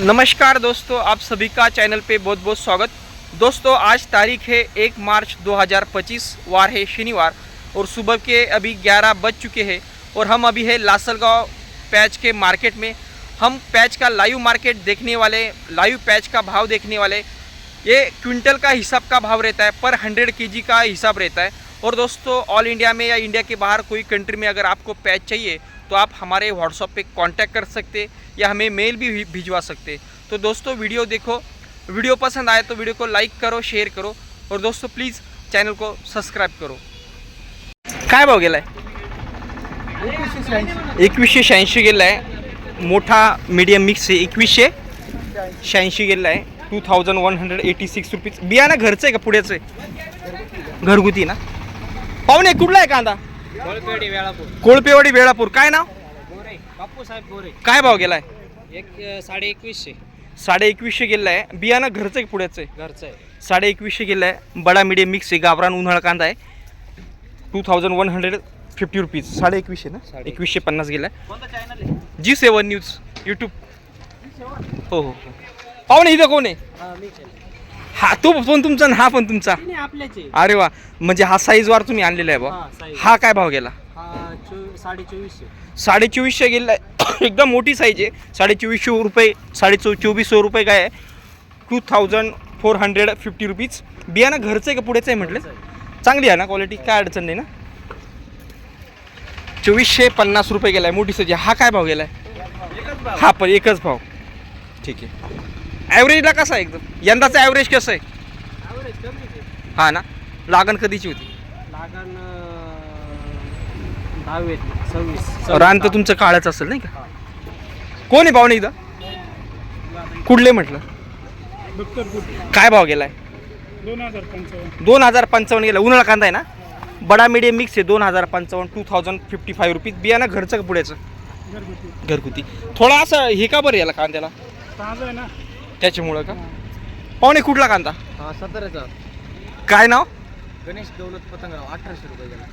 नमस्कार दोस्तों, आप सभी का चैनल पे बहुत बहुत स्वागत। दोस्तों, आज तारीख है एक मार्च 2025 वार है शनिवार, और सुबह के अभी 11 बज चुके हैं, और हम अभी है लासलगांव पैच के मार्केट में। हम पैच का लाइव मार्केट देखने वाले, लाइव पैच का भाव देखने वाले। ये क्विंटल का हिसाब का भाव रहता है, पर हंड्रेड के का हिसाब रहता है। और दोस्तों, ऑल इंडिया में या इंडिया के बाहर कोई कंट्री में अगर आपको पैच चाहिए तो आप हमारे व्हाट्सअप पर कॉन्टैक्ट कर सकते या हमें मेल भी भिजवा सकते तो दोस्तों वीडियो देखो। वीडियो पसंद आए तो वीडियो को लाइक करो शेअर करो। और दोस्तों प्लीज़ चॅनल को सबस्क्राईब करो। काय भाव गेलाय? एकवीसशे शहाऐंशी गेला आहे मोठा मीडियम मिक्स आहे. एकवीसशे शहाऐंशी गेला आहे two thousand one hundred eighty six rupees बियाणं घरचं आहे का पुढेचं आहे? घरगुती ना? पाहुणे कुठला आहे कांदा? कोळपेवाडी वेळापूर. काय नाव? बापू साहेब गोरे. काय भाव गेलाय? एक साडे एकवीसशे. साडे एकवीसशे गेला आहे बियाणं घरचं आहे का पुढेचं? आहे घरचं आहे. साडे एकवीसशे गेला आहे बडा मीडियम मिक्स आहे. गावरान उन्हाळा कांदा आहे. Two thousand one hundred fifty rupees साडे एकवीसशे ना? साडे एकवीसशे पन्नास गेला आहे कोणतं चॅनल आहे? जी सेवन न्यूज यूट्यूब हो हो हो. पाहुणे इथं कोण आहे? हा हा तो पण तुमचा आणि हा पण तुमचा. नाही आपल्याच. आहे अरे वा. म्हणजे हा साईजवार तुम्ही आणलेला आहे बा हा, size. हा काय भाव गेला? हा चो साडे चोवीसशे. साडे चोवीसशे गेला. आहे एकदम मोठी साईज आहे. साडे चोवीसशे रुपये साडे चो चोवीसशे रुपये काय आहे? Two thousand four hundred fifty rupees बियाणं घरचं आहे का पुढेचं आहे म्हटलं? चांगली आहे ना क्वालिटी काय अडचण नाही ना? चोवीसशे पन्नास रुपये गेला आहे मोठी साईज आहे. हा काय भाव गेला आहे हा पण एकच भाव. ठीक आहे. ॲव्हरेजला कसा आहे एकदम? यंदाचं ॲव्हरेज कसं आहे. हा ना? लागण कधीची होती? लागण सव्वीस रान तर तुमचं काळच असेल नाही का? कोण आहे पाहुणे इथं कुठले म्हटलं? काय भाव गेलाय? दोन हजार पंचावन्न दोन हजार पंचावन्न गेला. उन्हाळा कांदा आहे ना? बडा मीडियम मिक्स आहे दोन हजार पंचावन्न two thousand fifty five rupees बियाणं घरचं का पुढ्याचं? घरगुती घरगुती. थोडा असं हे का बरं याला कांद्याला? ताजा आहे ना. त्याच्यामुळं का? पाहुणे कुठला कांदा? हा सतराचा. काय नाव? गणेश दौलत पतंगराव अठराशे रुपये गेला.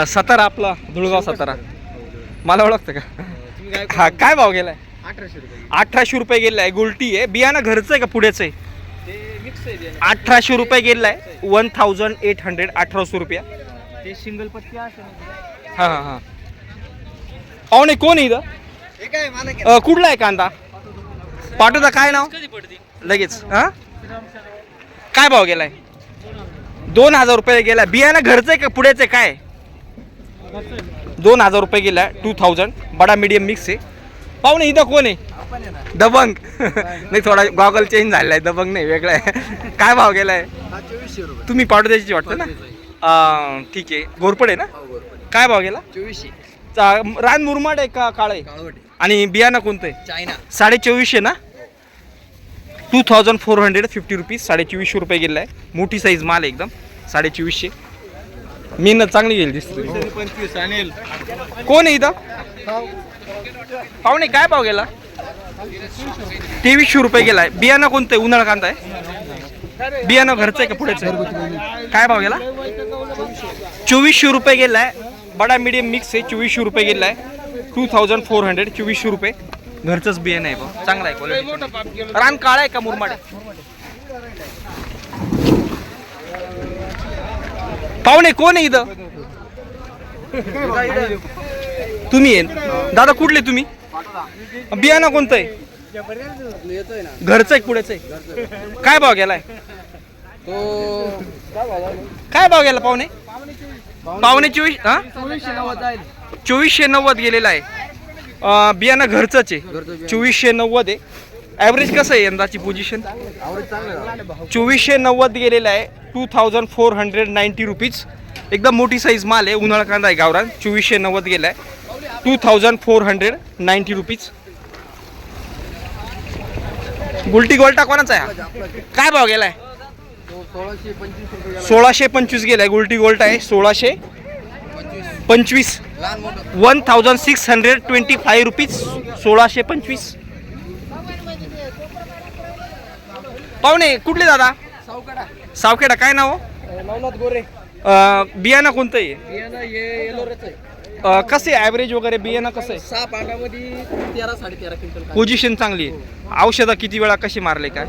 अं, सातारा आपला धुळगाव सातारा. मला ओळखतं का? तुम्ही काय हा काय भाव गेलाय? अठराशे रुपये अठराशे रुपये गेलाय गोल्टी आहे. बियाणं घरचं आहे का पुढेचं आहे? ते मिक्स आहे ते. अठराशे रुपये गेलाय वन थाउजंड एट हंड्रेड अठराशे रुपया. ते सिंगल पत्ती असे हां हां हां. पाहुणे कोण आहे इथं? अं, कुठला आहे कांदा? पाठवता काय नाव? कधी पडते? लगेच हां? काय भाव गेलाय? दोन हजार रुपये गेलाय. बियाणं घरचं आहे का पुढेचं आहे? काय? दोन हजार रुपये गेलाय. टू थाउजंड बडा मीडियम मिक्स आहे. पाहुणे इथं कोण आहे? दबंग. नाही थोडा गॉगल चेंज झालेला आहे दबंग नाही वेगळा आहे. काय भाव गेलाय? चोवीसशे रुपये तुम्ही पावडर द्यायची वाटतं ना? ठीक आहे. घोरपड आहे ना? काय भाव गेला? चोवीसशे. रान मुरमाड आहे का काळ आहे. आणि बियाणं कोणतं आहे? चायना. साडे चोवीसशे ना? Two thousand four hundred fifty rupees साडे चोवीसशे रुपये गेला आहे. मोठी साईज माल आहे एकदम साडे चोवीसशे मेहनत चांगली गेली दिसते. कोण आहे इथं? पाहुणे काय भाव गेला? तेवीसशे रुपये गेलाय बियाणं कोणतं आहे? उन्हाळा कांदा आहे. बियाणं घरचं आहे का पुढेच काय भाव गेला? चोवीसशे रुपये गेलाय बडा मीडियम मिक्स आहे. चोवीसशे रुपये गेलाय टू थाउजंड फोर हंड्रेड चोवीसशे रुपये. घरचंच बियाणं आहे बा चांगला आहे क्वालिटी रान काळा आहे का मुरमाड? पाहुणे कोण आहे इथं? तुम्ही आहे. दादा कुठले तुम्ही? बियाणं कोणतं आहे? घरचं आहे पुढेच आहे. काय भाव गेलाय? काय भाव गेला पाहुणे? पाहुणे चोवीस हा? चोवीसशे नव्वद चोवीसशे नव्वद गेलेला आहे. अं, बियाणं घरचंच आहे. चोवीसशे नव्वद आहे. ॲव्हरेज कसं आहे यंदाची पोझिशन चोवीसशे नव्वद गेलेला आहे. Two thousand four hundred ninety rupees एकदम मोठी साईज माल आहे. उन्हाळा कांदा आहे गावरान. चोवीसशे नव्वद गेला आहे two thousand four hundred ninety rupees गुलटी गोल्टा कोणाचा आहे हा? काय भाव गेलाय? गेला. सोळाशे पंचवीस गेलाय. गुलटी गोल्ट आहे. सोळाशे पंचवीस. One thousand six hundred twenty five rupees सोळाशे पंचवीस. पाहुणे कुठले दादा? सावकडा. सावखेडा काय नाव? नवनाथ गोरे. बियाणं कोणतं आहे? येलोरच आहे. कसे ॲव्हरेज वगैरे बियाणं कसं आहे? सहा पांड्यामध्ये तेरा साडे तेरा क्विंटल. पोझिशन चांगली आहे. औषधं किती वेळा कशी मारले काय?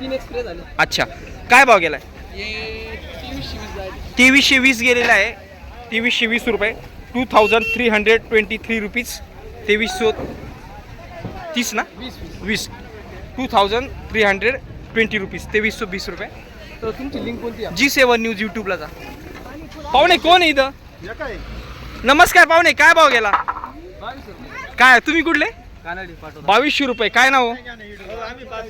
तीन एक्सप्रे झाले. अच्छा. काय भाव गेलाय? तेवीसशे वीस गेलेला आहे. तेवीसशे वीस रुपये. Two thousand three hundred twenty three rupees तेवीसशे तीस ना? वीस. Two thousand three hundred twenty rupees तेवीसशे वीस रुपये. तर तुमची लिंक कोणती जी सेवन न्यूज यूट्यूबला जा. पाहुणे कोण आहे इथं? नमस्कार पाहुणे काय भाव गेला? काय तुम्ही कुठले? बावीसशे रुपये. काय नाव?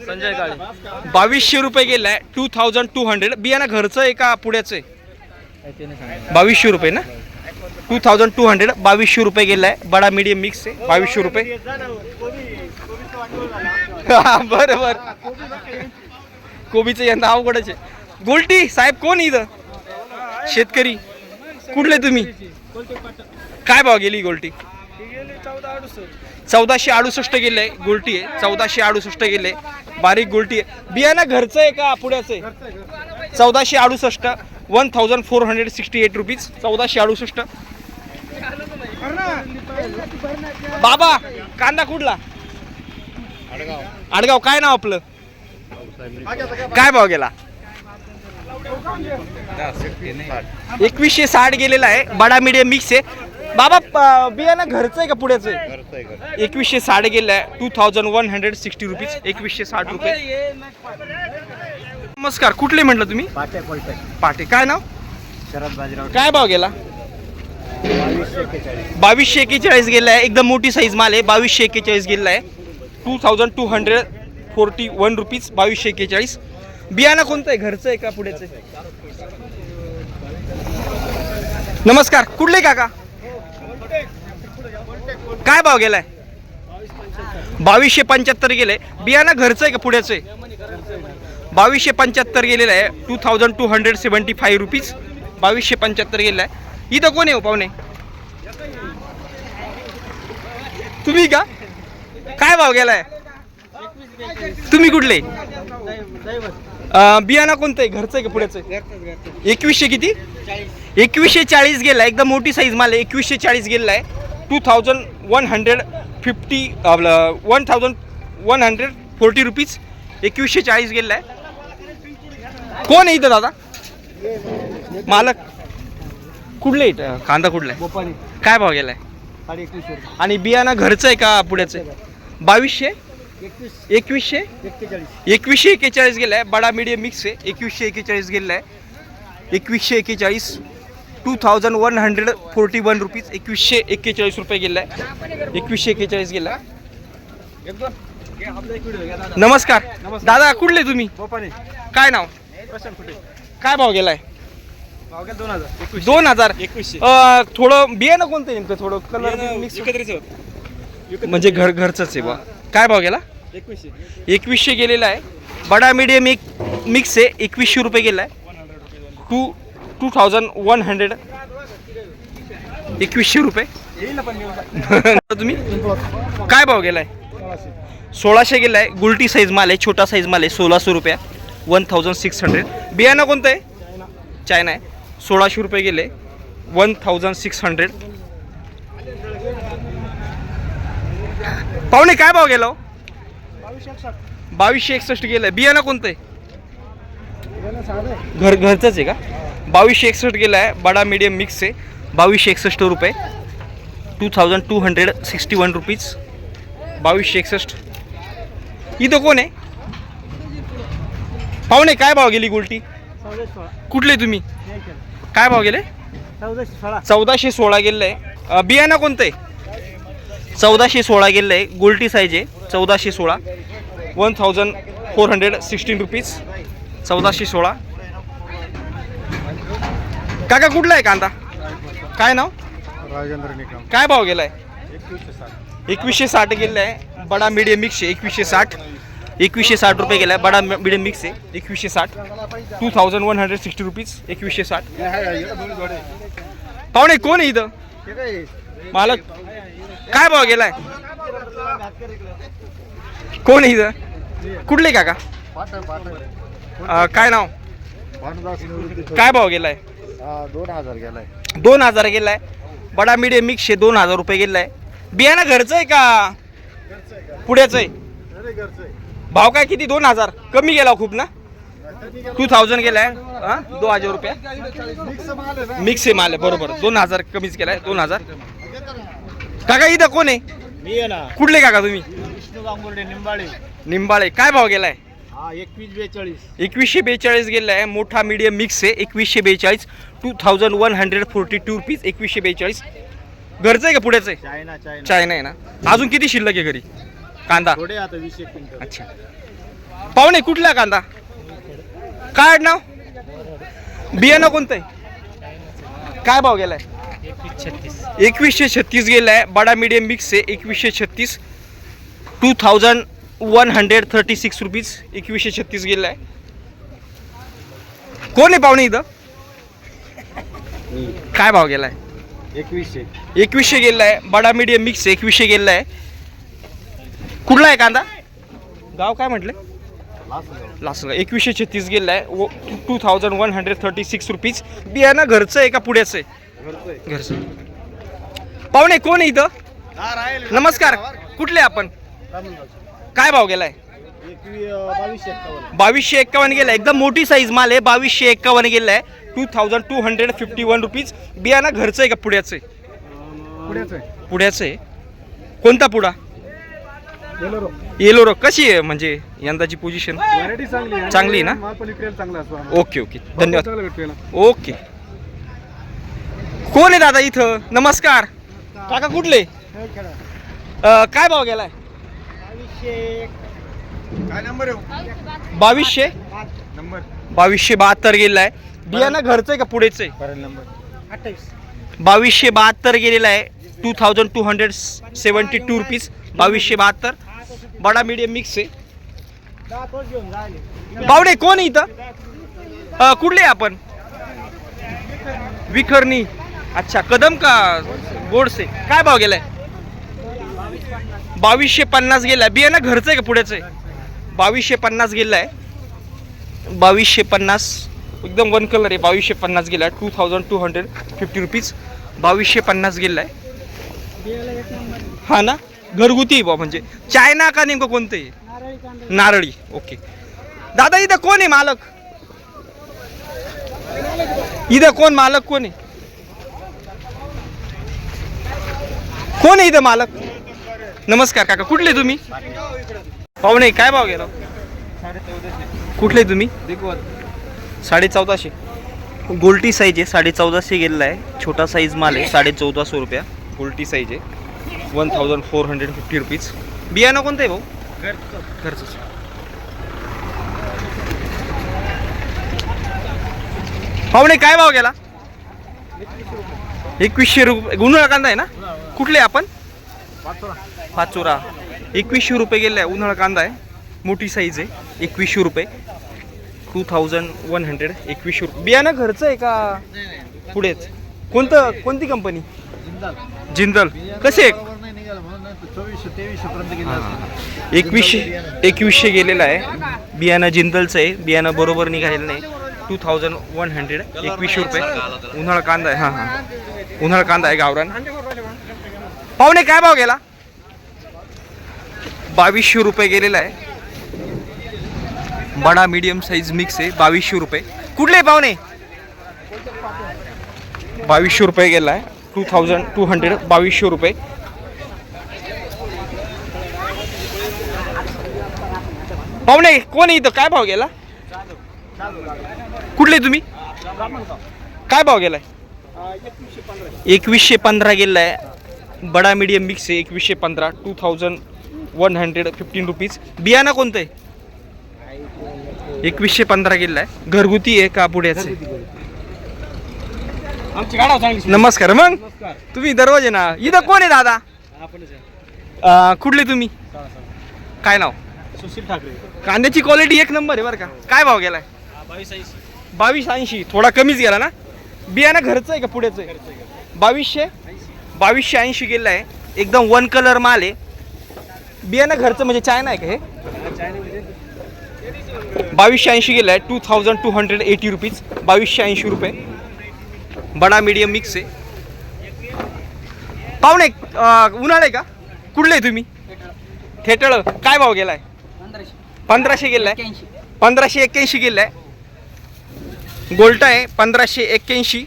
संजय काळे बावीसशे रुपये गेलाय. टू थाउजंड टू हंड्रेड बियाणं घरचं आहे का पुढ्याचं आहे? बावीसशे रुपये ना? टू थाउजंड टू हंड्रेड बावीसशे रुपये गेलाय बडा मीडियम मिक्स आहे. बावीसशे रुपये. हा, बरं बरं. कोबीचं यंदा अवघडच आहे? गोलटी साहेब कोण इथं? शेतकरी. कुठले तुम्ही? काय भाव गेली गोलटी? चौदाशे अडुसष्ट गेले गोलटी आहे. चौदाशे अडुसष्ट गेले बारीक गोलटी आहे. बियाणं घरचं आहे का पुण्याचं आहे? चौदाशे अडुसष्ट. One thousand four hundred sixty eight rupees चौदाशे अडुसष्ट. बाबा कांदा कुठला? आडगाव. काय नाव आपलं? काय भाव गेला? एकवीसशे साठ गेलेला आहे. बडा मीडियम मिक्स आहे. बाबा बियाणं घरचं आहे का पुढ्याचं आहे? एकवीसशे साठ गेलं आहे. Two thousand one hundred sixty rupees एकवीसशे साठ रुपये. नमस्कार कुठले म्हटलं तुम्ही? पाट्या पलटे पाटे. काय नाव? शरद बाजीराव. काय भाव गेला? बावीसशे एक्केचाळीस. बावीसशे एक्केचाळीस गेला आहे एकदम मोठी साईज माल आहे. बावीसशे एक्केचाळीस गेला आहे two thousand two hundred forty one rupees बावीसशे एक्केचाळीस. बियाणं कोणतं आहे? घरचं आहे का पुढेचं आहे? नमस्कार. कुठले काका? काय भाव गेलाय? बावीसशे पंच्याहत्तर गेले. बियाणं घरचं आहे का पुढेचं आहे? बावीसशे पंच्याहत्तर गेलेलं आहे. Two thousand two hundred seventy five rupees बावीसशे पंच्याहत्तर गेलेलं आहे. इथं कोण आहे हो, पाहुणे? तुम्ही का? काय भाव गेलाय? तुम्ही कुठले? बियाणा कोणतं आहे? घरचं आहे का पुढेचं आहे? एकवीसशे किती? एकवीसशे चाळीस गेला एकदम मोठी साईज माल आहे. एकवीसशे चाळीस गेलेला आहे. Two thousand one hundred fifty आपलं one thousand one hundred forty rupees एकवीसशे चाळीस गेलेला आहे. कोण आहे इथं दादा? मालक. कुठले इथं? कांदा कुठला आहे? काय भाव गेलाय? साडे एकवीसशे रुपये. आणि बियाणं घरचं आहे का पुढ्याचं? आहे बावीसशे? एकवीस. एकवीसशे? एक्केचाळीस. एकवीसशे एक्केचाळीस गेलाय. बडा मीडियम मिक्स आहे. एकवीसशे एक्केचाळीस गेलेला आहे एकवीसशे एक्केचाळीस. Two thousand one hundred forty one rupees एकवीसशे एक्केचाळीस रुपये गेला आहे एकवीसशे एक्केचाळीस गेला. नमस्कार. दादा कुठले तुम्ही? काय नाव? काय भाव गेलाय? दोन हजार. एकवीस दोन हजार? एकवीसशे. अं, थोडं बियाणं कोणतं आहे नेमकं? थोडं कलर मिक्स एकत्रित म्हणजे घर घरचंच आहे बा. काय भाव गेला? एकवीसशे. एकवीसशे गेलेला आहे. बडा मीडियम एक मिक्स आहे. एकवीसशे रुपये गेला आहे two two thousand one hundred एकवीसशे रुपये. येईल ना पण मी तुम्ही? काय भाव गेलाय? सोळाशे. गेलाय. गुलटी साईज माल आहे. छोटा साईज माल आहे. सोळाशे रुपया. वन थाउजंड सिक्स हंड्रेड बियाणं कोणतं आहे? चायना आहे. सोळाशे रुपये गेले. वन थाउजंड सिक्स हंड्रेड पाहुणे काय भाव गेला हो? बावीसशे एकसष्ट गेलाय बियाणं कोणतं आहे? घर घरचंच आहे का? बावीसशे एकसष्ट गेलं आहे. बडा मीडियम मिक्स आहे. बावीसशे एकसष्ट रुपये. Two thousand two hundred sixty one rupees बावीसशे एकसष्ट. इथं कोण आहे? पाहुणे काय भाव गेली गोल्टी? कुठले तुम्ही? काय भाव गेले? चौदाशे सोळा. गेलं आहे बियाणं कोणतं? आहे चौदाशे सोळा गेलं आहे गोल्टी साईज आहे. चौदाशे सोळा. One thousand four hundred sixteen rupees चौदाशे सोळा. काका कुठला आहे कांदा? काय नाव? राजेंद्र निकम. काय भाव गेलाय? एकवीसशे साठ. एकवीसशे साठ गेलेला आहे. बडा मीडियम मिक्स आहे. एकवीसशे साठ. एकवीसशे साठ रुपये गेला. आहे बडा मिडियम मिक्स आहे. एकवीसशे साठ. Two thousand one hundred sixty rupees एकवीसशे साठ. पाहुणे कोण आहे इथं? मालक. काय भाव गेलाय? कोण आहे इथं? कुठले काका? काय नाव? काय भाव गेलाय? दोन हजार गेलाय. दोन हजार गेलाय बडा मीडियम मिक्सशे दोन हजार रुपये गेलाय. आहे बियाणं घरचं आहे का? पुढ्याचं आहे. भाव काय किती? दोन हजार. कमी गेला खूप ना? टू थाउजंड गेलाय हा? दोन हजार रुपये. मिक्स माल आहे. बरोबर. दोन हजार कमीच केलाय. दोन हजार. काका इथं कोण आहे? मी आहे ना. कुठले काका तुम्ही? निंबाळे. निंबाळे. काय भाव गेलाय? हा एकवीसशे बेचाळीस गेलाय. मोठा मीडियम मिक्स आहे. एकवीसशे बेचाळीस. Two thousand one hundred forty two rupees एकवीसशे बेचाळीस. घरचं आहे का पुढेच आहे? चायना आहे ना. अजून किती शिल्लक आहे घरी? कांदा? थोडे आता वीस एक क्विंटल. अच्छा. पाहुणे कुठला कांदा? काय नाव? बियाणं कोणतं आहे? काय भाव गेलाय? एकवीसशे छत्तीस गेलाय. बडा मीडियम मिक्स आहे. एकवीसशे छत्तीस. Two thousand one hundred thirty six rupees एकवीसशे छत्तीस गेलाय. कोण आहे पाहुणे इथं? काय भाव गेलाय? एकवीसशे. एकवीसशे गेलाय. बडा मीडियम मिक्स एकवीसशे गेलाय. कुठला आहे कांदा? गाव काय म्हटलं? लास्ट एकवीसशे छत्तीस गेलाय two thousand one hundred thirty six rupees बियाणं घरचं आहे का पुढ्याचं आहे? घरचं. आहे. पाहुणे कोण आहे इथं. नमस्कार. कुठले आपण. काय भाव गेलाय? बावीसशे एक्कावन्न गेलाय. एकदम मोठी साईज माल आहे. बावीसशे एक्कावन्न गेलाय two thousand two hundred fifty one rupees बियाणं घरचं आहे का पुढ्याचं आहे? पुढेच आहे. पुढ्याचं आहे. कोणता पुडा? गेलो येलो रो कशी आहे म्हणजे यंदाची पोझिशन व्हरायटी चांगली आहे. चांगली आहे ना? माल पण विक्रीला चांगला असतो आम्हाला. Okay okay. धन्यवाद. चांगला ओके. कोण आहे दादा इथं? नमस्कार. काका कुठले? अं, काय भाव गेलाय? काय नंबर आहे बावीसशे? नंबर. बावीसशे बहात्तर गेलाय. बियाणं घरचं आहे का पुढेच आहे? बावीसशे बहात्तर गेलेला आहे. Two thousand two hundred seventy two rupees बावीसशे बहात्तर. बडा मीडियम मिक्स आहे. बावडे कोण आहे इथं? कुठले आपण? विखरणी. अच्छा कदम का गोडसे? काय भाव गेलाय? बावीसशे पन्नास गेलाय. बियाणं घरचं आहे का पुढेच आहे? बावीसशे पन्नास गेलाय. बावीसशे पन्नास एकदम वन कलर आहे. बावीसशे पन्नास गेला two thousand two hundred fifty rupees बावीसशे पन्नास गेलाय. हा ना? घरगुती बा म्हणजे चायना का नेमकं कोणतं आहे? नारळी ओके. दादा इथं कोण आहे मालक? इथं कोण मालक कोण आहे? कोण आहे इथं मालक? नमस्कार काका. कुठले तुम्ही? पाहुणे काय भाव गेला? कुठले तुम्ही? साडे चौदाशे गोल्टी साईज आहे साडे चौदाशे गेलेला आहे. छोटा साईज माल आहे साडे चौदाशे रुपया. गोल्टी साईज आहे. One thousand four hundred fifty rupees बियाणं कोणतं आहे भाऊ? घरचंच पाहुणे काय भाव गेला? एकवीसशे रुपये. उन्हाळा कांदा आहे ना? कुठले आपण? पाचोरा. एकवीसशे रुपये गेले आहे. उन्हाळा कांदा आहे. मोठी साईज आहे. एकवीसशे रुपये. टू थाउजंड वन हंड्रेड एकवीसशे रुपये. बियाणं घरचं आहे का? पुढेच. कोणतं कोणती कंपनी जिंदल. कसे? एकवीसशे एकवीसशे गेलेलं आहे. बियाणं जिंदलचं आहे. बियाणं बरोबर निघालेलं नाही. टू थाउजंड वन हंड्रेड एकवीसशे रुपये. उन्हाळा कांदा आहे. हां हां. उन्हाळा कांदा आहे गावरान. पाहुणे काय भाव गेला? बावीसशे रुपये गेलेला आहे. बडा मीडियम साईज मिक्स आहे. बावीसशे रुपये. कुठले पाहुणे? बावीसशे रुपये गेला आहे. टू थाउजंड टू हंड्रेड बावीसशे रुपये. पाहुणे कोण आहे इथं? काय भाव गेला? कुठले तुम्ही? काय भाव गेलाय? एकवीसशे पंधरा गेलाय. बडा मीडियम मिक्स आहे एकवीसशे पंधरा two thousand one hundred fifteen rupees. बियाणा कोणतं आहे? एकवीसशे पंधरा गेलाय. घरगुती आहे का पुढ्याचं आहे? आमची गाडा चांगली नमस्कार मग? तुम्ही दरवाजे ना इथं कोण आहे दादा? अं, कुठले तुम्ही? काय नाव? सुशील ठाकरे. कांद्याची क्वालिटी एक नंबर आहे बरं का. काय भाव गेलाय? बावीस ऐंशी. बावीस ऐंशी. थोडा कमीच गेला ना? बियाणं घरचं आहे का पुढेच आहे? बावीसशे? बावीसशे ऐंशी गेलं आहे. एकदम वन कलर माल आहे. बियाणं घरचं म्हणजे चायना आहे का हे? बावीसशे ऐंशी गेलं आहे. Two thousand two hundred eighty rupees बावीसशे ऐंशी रुपये. बडा मीडियम मिक्स आहे. पाहुणे उन्हाळा उन्हाळे का? कुठले तुम्ही? थेटळ काय भाव गेलाय? पंधराशे गेलाय. पंधराशे एक्क्याऐंशी गेलाय. गोल्टा आहे पंधराशे एक्क्याऐंशी.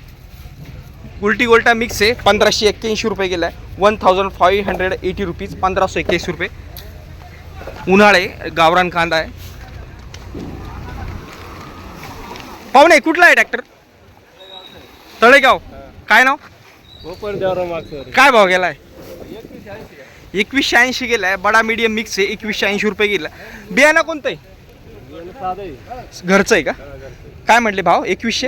उलटी गोल्टा मिक्स आहे पंधराशे एक्क्याऐंशी रुपये गेलाय. One thousand five hundred eighty rupees पंधराशे एक्क्याऐंशी रुपये. उन्हाळे गावरान कांदा आहे. पाहुणे कुठला आहे ट्रॅक्टर तळेगाव. काय नाव? काय भाव गेलाय? एकवीसशे ऐंशी गेलाय. बडा मीडियम मिक्स आहे. एकवीसशे ऐंशी रुपये गेला. बियाणं कोणतं आहे? घरचं आहे का? काय म्हटले भाव? एकवीसशे?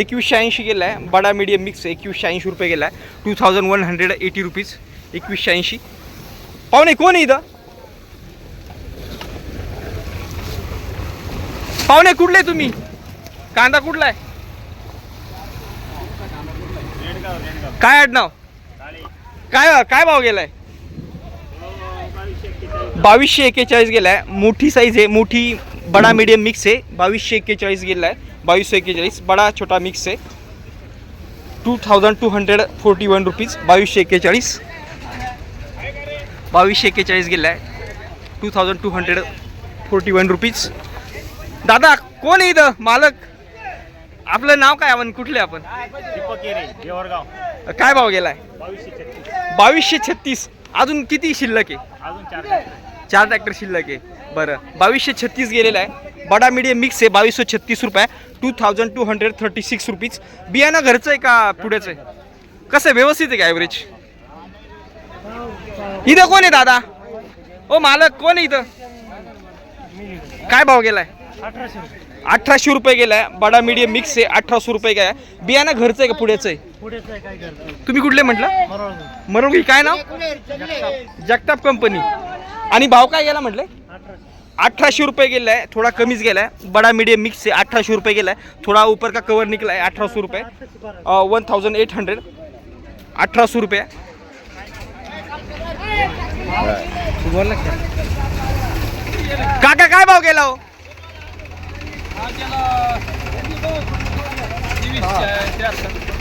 एकवीसशे ऐंशी. गेलाय. बडा मीडियम मिक्स आहे. एकवीसशे ऐंशी रुपये गेलाय. Two thousand one hundred eighty rupees एकवीसशे ऐंशी. पाहुणे कोण आहे इथं? पाहुणे कुठले तुम्ही? कांदा कुठला आहे? काय आडनाव? काय काय भाव गेलाय? बावीसशे एक्केचाळीस गेलाय. मोठी साईज आहे मोठी बडा मीडियम मिक्स आहे. बावीसशे एक्केचाळीस गेलाय. बावीसशे एक्केचाळीस बडा छोटा मिक्स आहे. Two thousand two hundred forty one rupees बावीसशे एक्केचाळीस. बावीसशे एक्केचाळीस गेलाय. Two thousand two hundred forty one rupees दादा कोण आहे इथं? मालक? आपलं नाव काय? आपण कुठले आपण? काय भाव गेलाय? बावीसशे छत्तीस. अजून किती शिल्लक आहे? चार ट्रॅक्टर शिल्लक आहे. बरं. बावीसशे छत्तीस गेलेला आहे. बडा मीडियम मिक्स आहे. बावीसशे छत्तीस रुपये. Two thousand two hundred thirty six rupees बियाणं घरचं आहे का पुढेचं आहे? कसं आहे? व्यवस्थित आहे का ॲव्हरेज इथं कोण आहे दादा? ओ मालक कोण आहे इथं? काय भाव गेलाय? अठराशे रुपये गेलाय बडा मीडियम मिक्स आहे अठराशे रुपये काय बियाणं घरचं आहे का पुढेचं आहे? आहे तुम्ही कुठले म्हटलं? मरोगी काय नाव? जगताप कंपनी आणि भाव काय गेला म्हटलं? अठराशे. रुपये गेलाय थोडा कमीच गेलाय. बडा मीडियम मिक्स आहे अठराशे रुपये गेलाय. थोडा ऊपर का कवर निकला आहे अठराशे रुपये. वन थाउजंड एट हंड्रेड अठराशे रुपये. काका काय भाव गेला हो?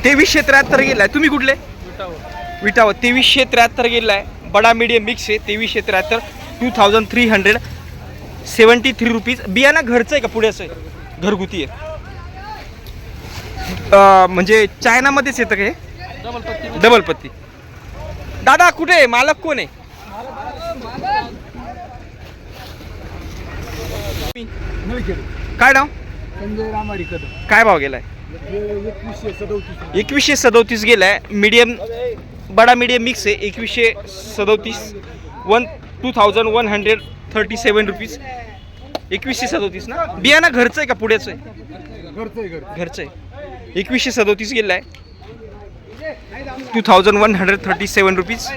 तेवीसशे त्र्याहत्तर गेलाय. तुम्ही कुठले? विटावर तेवीसशे त्र्याहत्तर गेलाय. बडा मीडियम मिक्स आहे. तेवीसशे त्र्याहत्तर two thousand three hundred seventy three rupees बियाणं घरचं आहे का? पुढे आहे. घरगुती आहे. म्हणजे चायनामध्येच येतं का हे? डबल पत्ती. दादा कुठे आहे? मालक कोण आहे? काय नाव? संजय रामाडी कदम. काय भाव गेलाय? एकवीसशे सदोतीस. एकवीसशे सदोतीस गेलाय. मीडियम बडा मीडियम मिक्स आहे. एकवीसशे सदोतीस. One two thousand one hundred thirty seven rupees एकवीसशे सदोतीस ना? बियाणं घरचं आहे का पुढेचं आहे? घरचं आहे घर घरचं आहे. एकवीसशे सदोतीस गेलाय. Two thousand one hundred thirty seven rupees